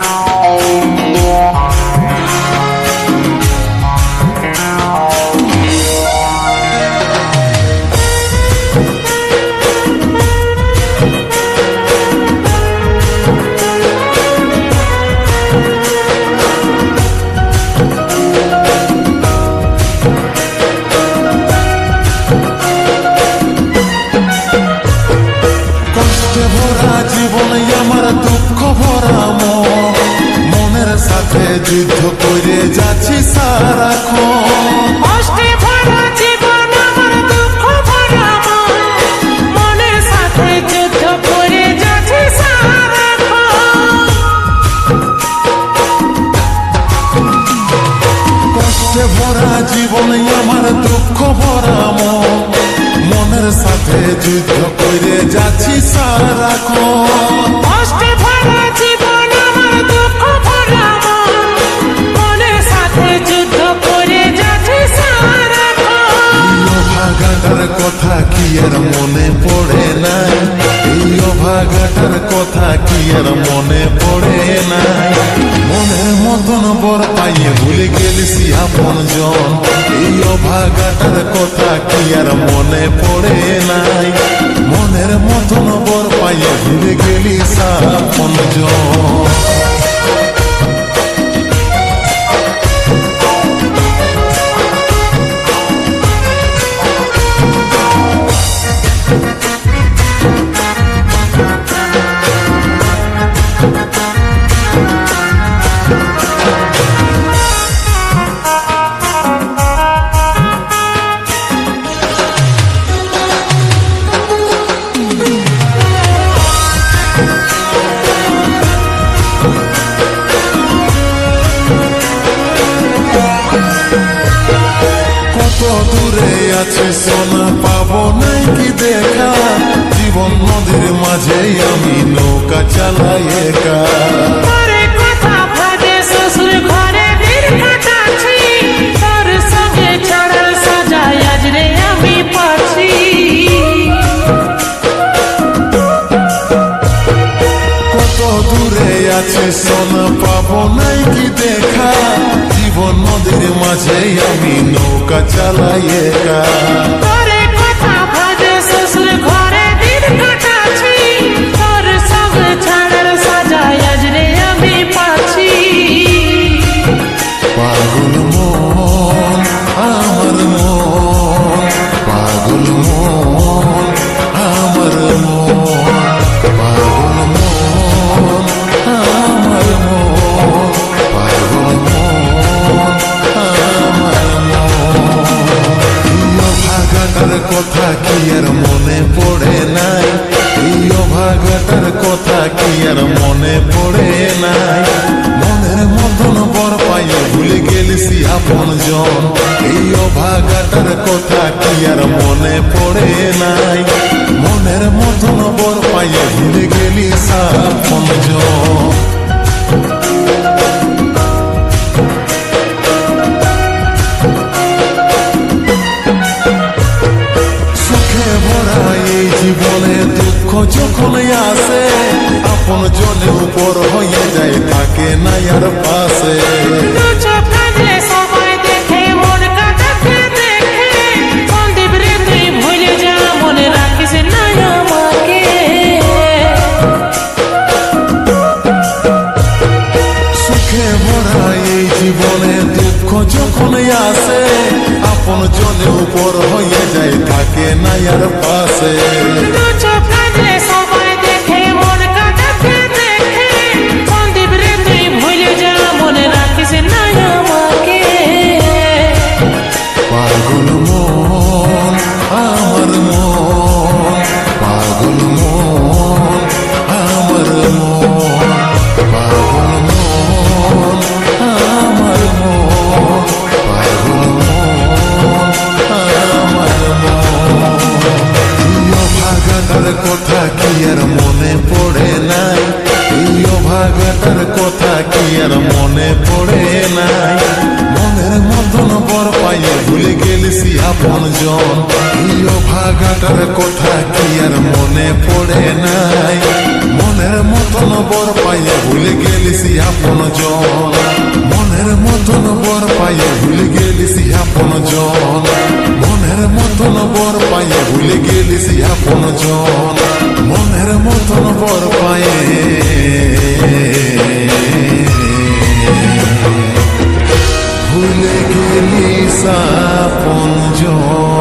কষ্টে যুদ্ধ করে যাচ্ছি সারাক্ষণ। কষ্টে ভরা জীবন আমার দুঃখ ভরা মন মনের সাথে যুদ্ধ করে যাচ্ছে কষ্টে ভরা জীবন আমার দুঃখ ভরা মন মনের সাথে যুদ্ধ করে যাচ্ছি সারাক্ষণ। কষ্টে কথা কি আর মনে পড়ে নাই? এই অভাগাটার কথা কি আর মনে পড়ে নাই? মনের মতন বর পাইয়ে ভুলে গেলিসি আপন জন। এই অভাগাটার কথা কি আর মনে পড়ে নাই? মনের মতন বর পাইয়ে ভুলে গেলিস আপন জন। আছে সোনা পাবো নাই কি দেখা। জীবন নদীর মাঝে আমি নৌকা চালাই একা। ঘরে নদীর মাঝে আমি নৌকা চালাই একা নাই মনের মতন বর পাইয়ে ভুলে গেলিসি আপন জন। এই অভাগাটার কথা কি আর মনে পড়ে নাই? মনের মতন বর পাইয়ে ভুলে গেলিস আপন জন। জীবনে দুঃখ যখন আসে, আপন হয়ে যায় আর পাশে। জীবনে দুঃখ যখন আসে আপন জনে উপর হয়ে যায় থাকে না আর পাশে। কথা কি আর মনে পড়ে নাই? এই অভাগাটার কথা কি আর মনে পড়ে নাই? মনের মতন বর পাইয়ে ভুলে গেলিসি আপন জন। এই অভাগাটার কথা কি আর মনে পড়ে নাই? মনের মতন বর পাইয়ে ভুলে গেলিসি আপন জন। মনের মতন বর পায়ে ভুলে গেলিস আপন জন। মনের মতন বর পায়ে ভুলে গেলিস আপন জন। মনের মতন বর পায়ে। ভুলে গেলিস আপন জন।